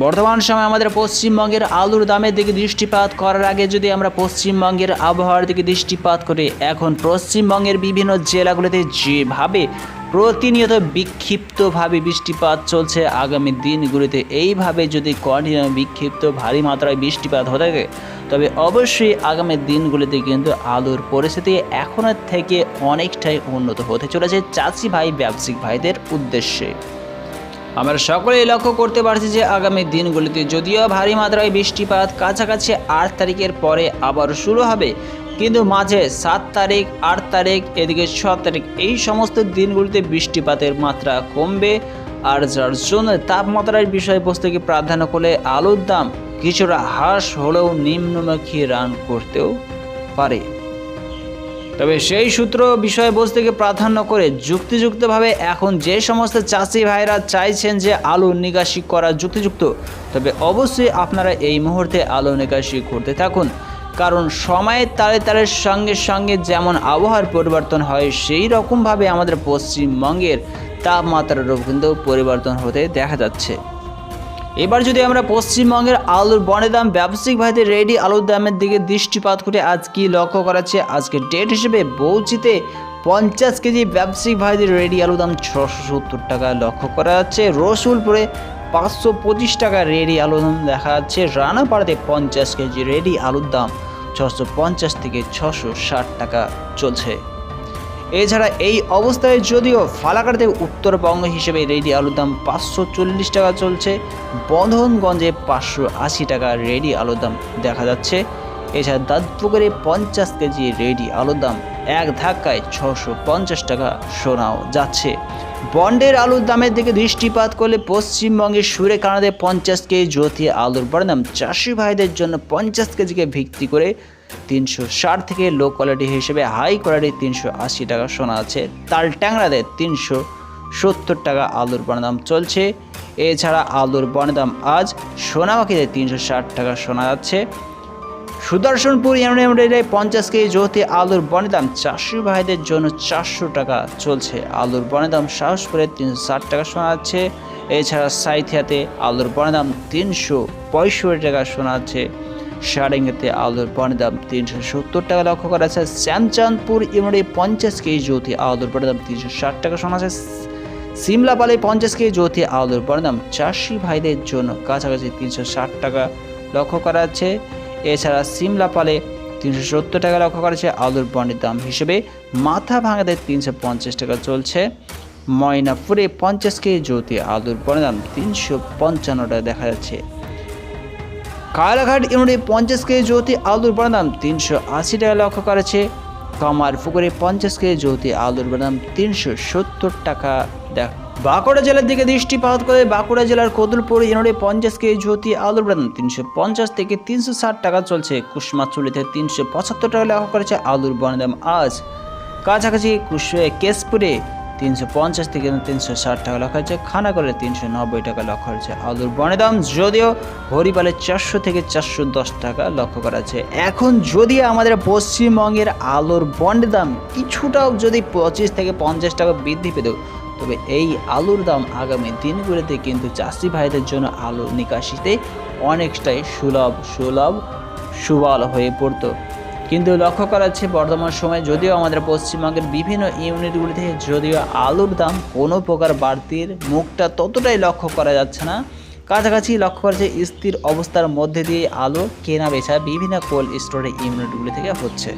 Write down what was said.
বর্তমান সময় আমাদের পশ্চিমবঙ্গের আলুর দামের দিকে দৃষ্টিপাত করার আগে যদি আমরা পশ্চিমবঙ্গের আবহাওয়ার দিকে দৃষ্টিপাত করি, এখন পশ্চিমবঙ্গের বিভিন্ন জেলাগুলিতে যেভাবে প্রতিনিয়ত বিক্ষিপ্তভাবে বৃষ্টিপাত চলছে, আগামী দিনগুলিতে এইভাবে যদি কন্টিনিউ বিক্ষিপ্ত ভারী মাত্রায় বৃষ্টিপাত হতে থাকে, তবে অবশ্যই আগামী দিনগুলিতে কিন্তু আলুর পরিস্থিতি এখনের থেকে অনেকটাই উন্নত হতে চলেছে চাষি ভাই, ব্যবসায়িক ভাইদের উদ্দেশ্যে। আমরা সকলেই লক্ষ্য করতে পারছি যে আগামী দিনগুলিতে যদিও ভারী মাত্রায় বৃষ্টিপাত, কাছাকাছি আট তারিখের পরে আবার শুরু হবে, কিন্তু মাঝে সাত তারিখ, আট তারিখ, এদিকে ছ তারিখ, এই সমস্ত দিনগুলিতে বৃষ্টিপাতের মাত্রা কমবে। আর যার জন্য তাপমাত্রার বিষয়বস্তুকে প্রাধান্য করলে আলুর দাম কিছুটা হ্রাস হলেও নিম্নমুখী রান করতেও পারে। তবে সেই সূত্র বিষয়বস্তুকে প্রাধান্য করে যুক্তিযুক্তভাবে এখন যে সমস্ত চাষি ভাইরা চাইছেন যে আলু নিকাশি করা যুক্তিযুক্ত, তবে অবশ্যই আপনারা এই মুহূর্তে আলু নিকাশি করতে থাকুন। কারণ সময়ের তালে তালের সঙ্গে সঙ্গে যেমন আবহাওয়ার পরিবর্তন হয়, সেই রকমভাবে আমাদের পশ্চিমবঙ্গের তাপমাত্রারও কিন্তু পরিবর্তন হতে দেখা যাচ্ছে। এবার যদি আমরা পশ্চিমবঙ্গের আলুর বনে দাম, ব্যবসায়িক ভাইদের রেডি আলুর দামের দিকে দৃষ্টিপাত করে আজ কি লক্ষ্য করাচ্ছে আজকে ডেট হিসেবে বৌচিতে পঞ্চাশ কেজি ব্যবসায়িক ভাইদের রেডি আলুর দাম ছশো সত্তর টাকা লক্ষ্য করা যাচ্ছে। রসুলপুরে পাঁচশো পঁচিশ টাকা রেডি আলুর দাম দেখা যাচ্ছে। রানাপাড়াতে পঞ্চাশ কেজি রেডি আলুর দাম ছশো পঞ্চাশ থেকে ছশো ষাট টাকা চলছে। এছাড়া এই অবস্থায় যদিও ফালাকাটে উত্তরবঙ্গ হিসেবে রেডি আলুর দাম পাঁচশো চল্লিশ টাকা চলছে, বন্ধনগঞ্জে পাঁচশো আশি টাকা রেডি আলুর দাম দেখা যাচ্ছে। এছাড়া দাঁতপুকুরে পঞ্চাশ কেজি রেডি আলুর দাম এক ধাক্কায় ছশো পঞ্চাশ টাকা শোনাও যাচ্ছে। বন্ডের আলুর দামের দিকে দৃষ্টিপাত করলে পশ্চিমবঙ্গের সুরে কানাডে পঞ্চাশ কেজি জ্যোতি আলুর বড় দাম চাষি ভাইদের জন্য পঞ্চাশ কেজিকে ভিত্তি করে তিনশো ষাট থেকে লো কোয়ালিটি হিসেবে হাই কোয়ালিটি তিনশো আশি টাকা শোনা আছে। তাল ট্যাংরাতে তিনশো সত্তর টাকা আলুর বনদাম চলছে। এছাড়া আলুর বনদাম আজ সোনামাখিতে তিনশো ষাট টাকা শোনা যাচ্ছে। সুদর্শনপুর ইউনিয়নে পঞ্চাশ কেজি জ্যোতি আলুর বনদাম চারশো ভাইদের জন্য চারশো টাকা চলছে। আলুর বনদাম সাহসপুরে তিনশো ষাট টাকা শোনা যাচ্ছে এছাড়া সাইথিয়াতে আলুর বনদাম তিনশো পঁয়ষট্টি টাকা শোনা যাচ্ছে সারেঙ্গাতে আলুর পণ্যের দাম তিনশো সত্তর টাকা লক্ষ্য করা যাচ্ছে শ্যামচাঁদপুর ইমরে পঞ্চাশ কেজি জ্যোতি আলুর পণ্যের দাম তিনশো ষাট টাকা শোনা যাচ্ছে সিমলাপালে পঞ্চাশ কেজি জ্যোতি আলুর পণ্যের দাম চাষি ভাইদের জন্য কাছাকাছি তিনশো ষাট টাকা লক্ষ্য করা যাচ্ছে। এছাড়া সিমলাপালে তিনশো সত্তর টাকা লক্ষ্য করা যাচ্ছে আলুর পণ্যের দাম হিসেবে। মাথা ভাঙাতে তিনশো পঞ্চাশ টাকা চলছে। ময়নাপুরে পঞ্চাশ কেজি জ্যোতি আলুর পণ্যের দাম তিনশো পঞ্চান্ন টাকা দেখা যাচ্ছে। কালাঘাট ইউনিটে পঞ্চাশ কেজি জ্যোতি আলুর দাম তিনশো আশি টাকা লক্ষ্য করেছে। কামার পুকুরে পঞ্চাশ কেজি জ্যোতি আলুর বাদাম তিনশো সত্তর টাকা দেখ বাঁকুড়া জেলার দিকে দৃষ্টিপাত করে বাঁকুড়া জেলার কদুলপুর ইউনিটে পঞ্চাশ কেজি জ্যোতি আলুর বাদাম তিনশো পঞ্চাশ থেকে তিনশো ষাট টাকা চলছে। কুসমা কুসমাচুলিতে তিনশো পঁচাত্তর টাকা লক্ষ্য করেছে আলুর বনদাম আজ। কাছাকাছি কুশে কেশপুরে তিনশো পঞ্চাশ থেকে তিনশো ষাট টাকা লক্ষ্য হচ্ছে খানাগড়ে তিনশো নব্বই টাকা লক্ষ্য হচ্ছে আলুর বনের দাম যদিও হরিপালে চারশো থেকে চারশো দশ টাকা লক্ষ্য করা আছে এখন যদি আমাদের পশ্চিমবঙ্গের আলুর বন্ডের দাম কিছুটাও যদি পঁচিশ থেকে পঞ্চাশ টাকা বৃদ্ধি পেত তবে এই আলুর দাম আগামী দিনগুলিতে কিন্তু চাষি ভাইদের জন্য আলু নিকাশিতে অনেকটাই সুলভ সুলভ, সুবল হয়ে পড়তো। কিন্তু লক্ষ্য করা যাচ্ছে বর্তমান সময়ে যদিও আমাদের পশ্চিমবঙ্গের বিভিন্ন ইউনিটগুলি থেকে যদিও আলুর দাম কোনো প্রকার বাড়তির মুখটা ততটাই লক্ষ্য করা যাচ্ছে না, কাছাকাছি লক্ষ্য করা যাচ্ছে স্থির অবস্থার মধ্যে দিয়ে আলু কেনা বেচা বিভিন্ন কোল্ড স্টোরের ইউনিটগুলি থেকে হচ্ছে।